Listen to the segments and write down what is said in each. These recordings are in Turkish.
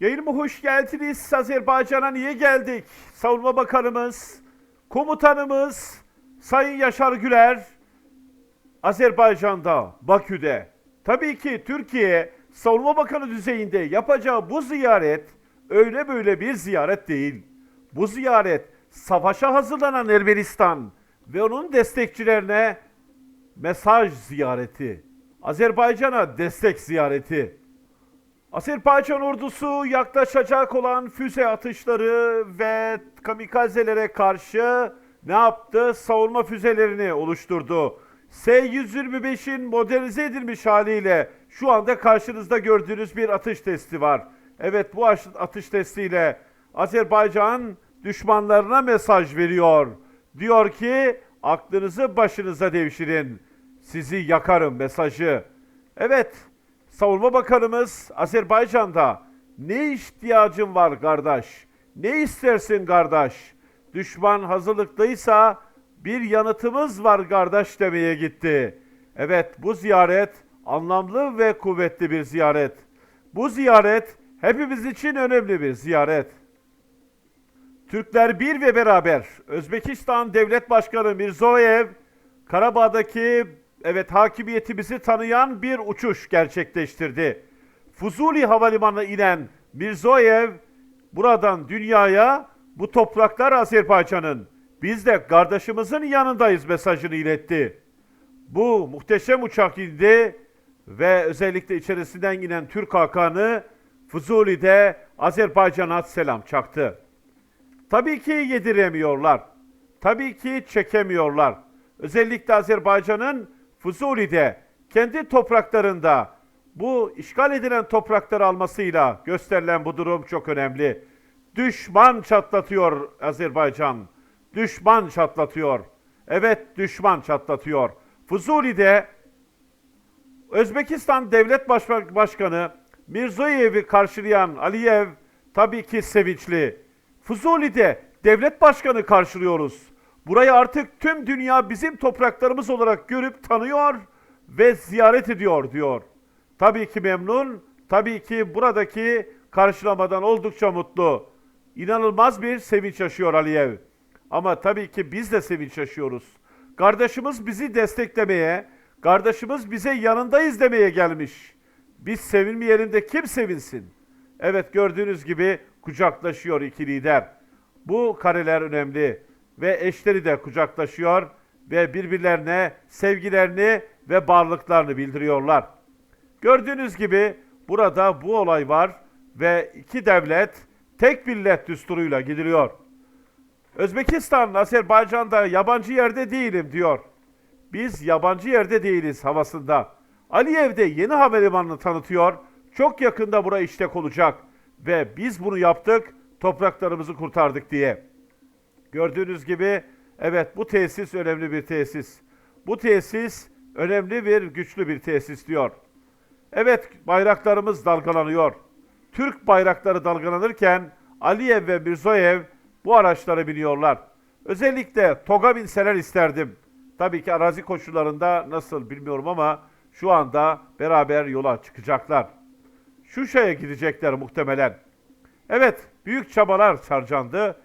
Yayınıma hoş geldiniz. Azerbaycan'a niye geldik? Savunma Bakanımız, komutanımız Sayın Yaşar Güler Azerbaycan'da, Bakü'de. Tabii ki Türkiye Savunma Bakanı düzeyinde yapacağı bu ziyaret öyle böyle bir ziyaret değil. Bu ziyaret savaşa hazırlanan Ermenistan ve onun destekçilerine mesaj ziyareti. Azerbaycan'a destek ziyareti. Azerbaycan ordusu yaklaşacak olan füze atışları ve kamikazelere karşı ne yaptı? Savunma füzelerini oluşturdu. S-125'in modernize edilmiş haliyle şu anda karşınızda gördüğünüz bir atış testi var. Evet bu atış testiyle Azerbaycan düşmanlarına mesaj veriyor. Diyor ki aklınızı başınıza devşirin. Sizi yakarım mesajı. Evet Savunma Bakanımız Azerbaycan'da ne ihtiyacın var kardeş? Ne istersin kardeş? Düşman hazırlıklıysa bir yanıtımız var kardeş demeye gitti. Evet bu ziyaret anlamlı ve kuvvetli bir ziyaret. Bu ziyaret hepimiz için önemli bir ziyaret. Türkler bir ve beraber Özbekistan Devlet Başkanı Mirzoyev Karabağ'daki evet hakimiyetimizi tanıyan bir uçuş gerçekleştirdi. Fuzuli Havalimanı'na inen Mirzoyev buradan dünyaya bu topraklar Azerbaycan'ın biz de kardeşimizin yanındayız mesajını iletti. Bu muhteşem uçak indi ve özellikle içerisinden inen Türk Hakanı Fuzuli'de Azerbaycan'a selam çaktı. Tabii ki yediremiyorlar. Tabii ki çekemiyorlar. Özellikle Azerbaycan'ın Fuzuli'de kendi topraklarında bu işgal edilen toprakları almasıyla gösterilen bu durum çok önemli. Düşman çatlatıyor Azerbaycan. Düşman çatlatıyor. Evet düşman çatlatıyor. Fuzuli'de Özbekistan Devlet Başkanı Mirzoyev'i karşılayan Aliyev tabii ki sevinçli. Fuzuli'de devlet başkanı karşılıyoruz. Burayı artık tüm dünya bizim topraklarımız olarak görüp tanıyor ve ziyaret ediyor diyor. Tabii ki memnun, tabii ki buradaki karşılamadan oldukça mutlu. İnanılmaz bir sevinç yaşıyor Aliyev. Ama tabii ki biz de sevinç yaşıyoruz. Kardeşimiz bizi desteklemeye, kardeşimiz bize yanındayız demeye gelmiş. Biz sevinmeyelim de kim sevinsin? Evet gördüğünüz gibi kucaklaşıyor iki lider. Bu kareler önemli ve eşleri de kucaklaşıyor ve birbirlerine sevgilerini ve varlıklarını bildiriyorlar. Gördüğünüz gibi burada bu olay var ve iki devlet tek millet düsturuyla gidiliyor. Özbekistan, Azerbaycan'da yabancı yerde değilim diyor. Biz yabancı yerde değiliz havasında. Aliyev de yeni havalimanını tanıtıyor. Çok yakında bura işlek olacak. Ve biz bunu yaptık, topraklarımızı kurtardık diye. Gördüğünüz gibi evet bu tesis önemli bir tesis. Bu tesis önemli bir güçlü bir tesis diyor. Evet bayraklarımız dalgalanıyor. Türk bayrakları dalgalanırken Aliyev ve Mirzoyev bu araçlara biniyorlar. Özellikle TOG'a binseler isterdim. Tabii ki arazi koşullarında nasıl bilmiyorum ama şu anda beraber yola çıkacaklar. Şuşa'ya gidecekler muhtemelen. Evet, büyük çabalar harcandı,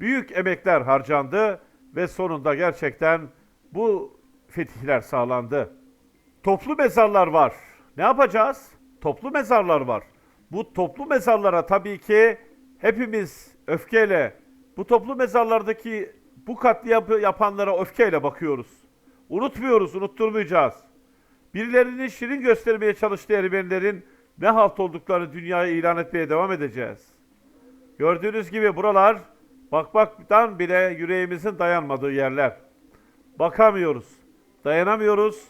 büyük emekler harcandı ve sonunda gerçekten bu fetihler sağlandı. Toplu mezarlar var. Ne yapacağız? Toplu mezarlar var. Bu toplu mezarlara tabii ki hepimiz öfkeyle, bu toplu mezarlardaki bu katliamı yapanlara öfkeyle bakıyoruz. Unutmuyoruz, unutturmayacağız. Birilerinin şirin göstermeye çalıştığı Ermenilerin ne halt olduklarını dünyaya ilan etmeye devam edeceğiz. Gördüğünüz gibi buralar bakmaktan bile yüreğimizin dayanmadığı yerler. Bakamıyoruz, dayanamıyoruz.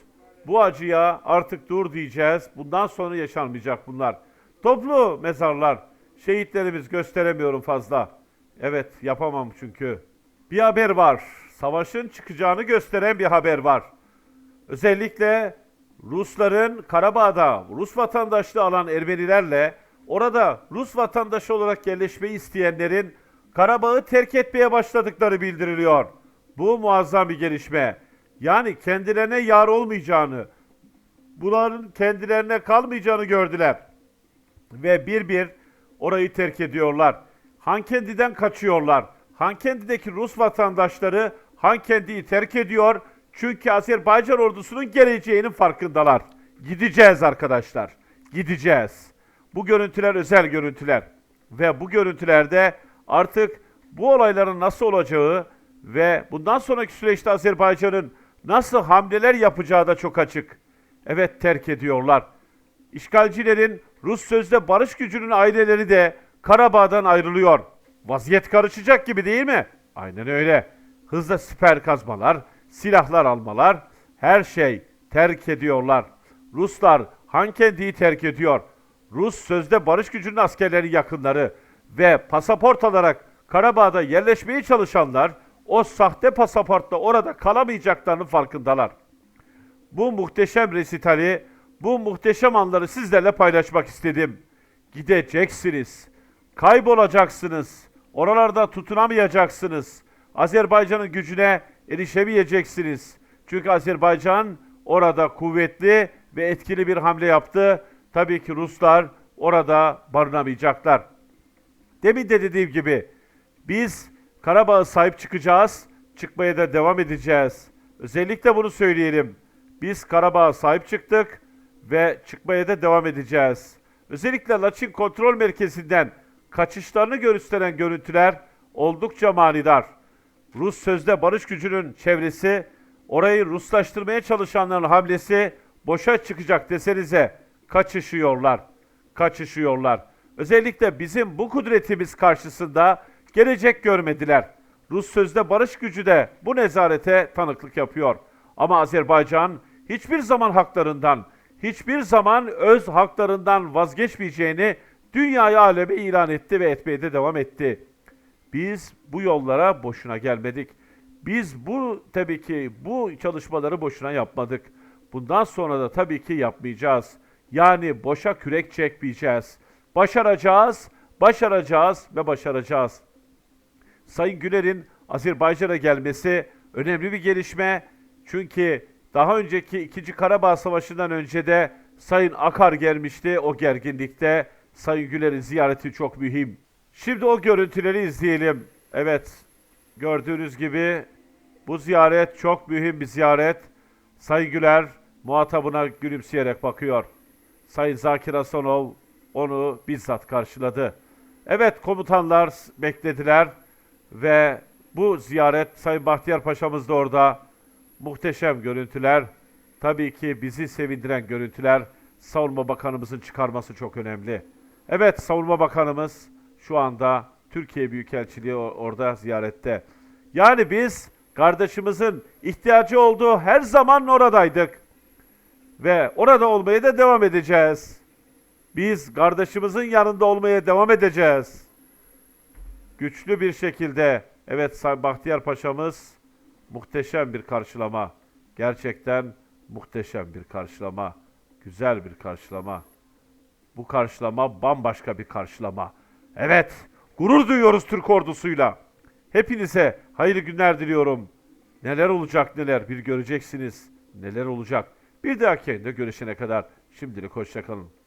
Bu acıya artık dur diyeceğiz. Bundan sonra yaşanmayacak bunlar. Toplu mezarlar. Şehitlerimiz gösteremiyorum fazla. Evet yapamam çünkü. Bir haber var. Savaşın çıkacağını gösteren bir haber var. Özellikle Rusların Karabağ'da Rus vatandaşlığı alan Ermenilerle orada Rus vatandaşı olarak yerleşmeyi isteyenlerin Karabağ'ı terk etmeye başladıkları bildiriliyor. Bu muazzam bir gelişme. Yani kendilerine yar olmayacağını, bunların kendilerine kalmayacağını gördüler. Ve bir bir orayı terk ediyorlar. Hankendi'den kaçıyorlar. Hankendi'deki Rus vatandaşları Hankendi'yi terk ediyor. Çünkü Azerbaycan ordusunun geleceğinin farkındalar. Gideceğiz arkadaşlar. Gideceğiz. Bu görüntüler özel görüntüler. Ve bu görüntülerde artık bu olayların nasıl olacağı ve bundan sonraki süreçte Azerbaycan'ın nasıl hamleler yapacağı da çok açık. Evet terk ediyorlar. İşgalcilerin Rus sözde barış gücünün aileleri de Karabağ'dan ayrılıyor. Vaziyet karışacak gibi değil mi? Aynen öyle. Hızla siper kazmalar, silahlar almalar, her şey terk ediyorlar. Ruslar Hankendi'yi terk ediyor. Rus sözde barış gücünün askerleri yakınları ve pasaport alarak Karabağ'da yerleşmeye çalışanlar o sahte pasaportla orada kalamayacaklarının farkındalar. Bu muhteşem resitali, bu muhteşem anları sizlerle paylaşmak istedim. Gideceksiniz. Kaybolacaksınız. Oralarda tutunamayacaksınız. Azerbaycan'ın gücüne erişemeyeceksiniz. Çünkü Azerbaycan orada kuvvetli ve etkili bir hamle yaptı. Tabii ki Ruslar orada barınamayacaklar. Demin de dediğim gibi biz Karabağ'a sahip çıkacağız, çıkmaya da devam edeceğiz. Özellikle bunu söyleyelim. Biz Karabağ'a sahip çıktık ve çıkmaya da devam edeceğiz. Özellikle Laçin Kontrol Merkezi'nden kaçışlarını gösteren görüntüler oldukça manidar. Rus sözde barış gücünün çevresi, orayı Ruslaştırmaya çalışanların hamlesi boşa çıkacak desenize kaçışıyorlar. Kaçışıyorlar. Özellikle bizim bu kudretimiz karşısında gelecek görmediler. Rus sözde barış gücü de bu nezarete tanıklık yapıyor. Ama Azerbaycan hiçbir zaman haklarından, hiçbir zaman öz haklarından vazgeçmeyeceğini dünyaya aleme ilan etti ve etmeye de devam etti. Biz bu yollara boşuna gelmedik. Biz bu tabii ki bu çalışmaları boşuna yapmadık. Bundan sonra da tabii ki yapmayacağız. Yani boşa kürek çekmeyeceğiz. Başaracağız, başaracağız ve başaracağız. Sayın Güler'in Azerbaycan'a gelmesi önemli bir gelişme. Çünkü daha önceki 2. Karabağ Savaşı'ndan önce de Sayın Akar gelmişti o gerginlikte. Sayın Güler'in ziyareti çok mühim. Şimdi o görüntüleri izleyelim. Evet, gördüğünüz gibi bu ziyaret çok mühim bir ziyaret. Sayın Güler muhatabına gülümseyerek bakıyor. Sayın Zakir Hasanov onu bizzat karşıladı. Evet komutanlar beklediler ve bu ziyaret Sayın Bahtiyar Paşa'mız da orada. Muhteşem görüntüler. Tabii ki bizi sevindiren görüntüler. Savunma Bakanımızın çıkarması çok önemli. Evet Savunma Bakanımız şu anda Türkiye Büyükelçiliği orada ziyarette. Yani biz kardeşimizin ihtiyacı olduğu her zaman oradaydık. Ve orada olmaya da devam edeceğiz. Biz kardeşimizin yanında olmaya devam edeceğiz. Güçlü bir şekilde evet Sayın Bahtiyar Paşa'mız muhteşem bir karşılama. Gerçekten muhteşem bir karşılama. Güzel bir karşılama. Bu karşılama bambaşka bir karşılama. Evet, gurur duyuyoruz Türk ordusuyla. Hepinize hayırlı günler diliyorum. Neler olacak neler bir göreceksiniz. Neler olacak. Bir dahaki yayında görüşene kadar şimdilik hoşçakalın.